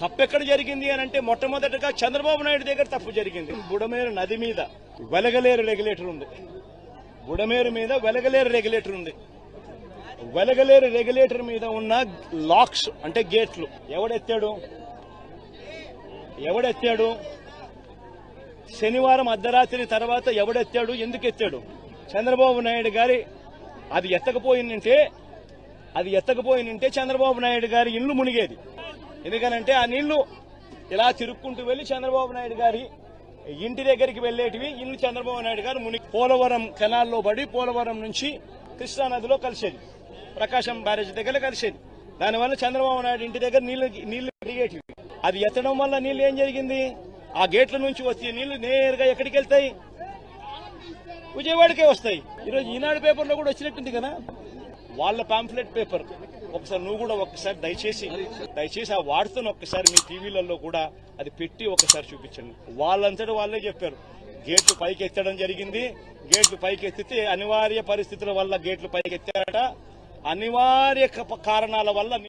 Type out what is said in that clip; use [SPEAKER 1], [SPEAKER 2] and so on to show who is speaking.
[SPEAKER 1] తప్పెక్కడ జరిగింది అని అంటే మొట్టమొదటగా చంద్రబాబు నాయుడు దగ్గర తప్పు జరిగింది. బుడమేరు నది మీద వెలగలేరు రెగ్యులేటర్ ఉంది. బుడమేరు మీద వెలగలేరు రెగ్యులేటర్ ఉంది. వెలగలేరు రెగ్యులేటర్ మీద ఉన్న లాక్స్ అంటే గేట్లు ఎవడెత్తాడు? ఎవడెత్తాడు? శనివారం అర్ధరాత్రి తర్వాత ఎవడెత్తాడు? ఎందుకు ఎత్తాడు? చంద్రబాబు నాయుడు గారి అది ఎత్తకపోయిందంటే అది ఎత్తకపోయిందంటే చంద్రబాబు నాయుడు గారి ఇల్లు మునిగేది. ఎందుకనంటే ఆ నీళ్ళు ఇలా తిరుక్కుంటూ వెళ్ళి చంద్రబాబు నాయుడు గారి ఇంటి దగ్గరికి వెళ్ళేటివి ఇల్లు చంద్రబాబు నాయుడు గారు మునిగి పోలవరం కెనాల్లో పడి పోలవరం నుంచి కృష్ణానదిలో కలిసేది. ప్రకాశం బ్యారేజ్ దగ్గర కలిసేది. దానివల్ల చంద్రబాబు నాయుడు ఇంటి దగ్గర నీళ్ళు నీళ్ళు పెరిగేటివి అది ఎత్తడం వల్ల నీళ్ళు ఏం జరిగింది? ఆ గేట్ల నుంచి వచ్చే నీళ్ళు నేరుగా ఎక్కడికి వెళ్తాయి? విజయవాడకే వస్తాయి. ఈరోజు ఈనాడు పేపర్లో కూడా వచ్చినట్టుంది కదా. వాళ్ళ పాంఫ్లెట్ పేపర్ ఒకసారి నువ్వు కూడా ఒక్కసారి దయచేసి దయచేసి ఆ వార్తను ఒక్కసారి మీ టీవీలలో కూడా అది పెట్టి ఒకసారి చూపించండి. వాళ్ళంతటా వాళ్ళే చెప్పారు. గేట్లు పైకి ఎత్తడం జరిగింది. గేట్లు పైకి ఎత్తితే అనివార్య పరిస్థితుల వల్ల గేట్లు పైకి ఎత్తారట. అనివార్య కారణాల వల్ల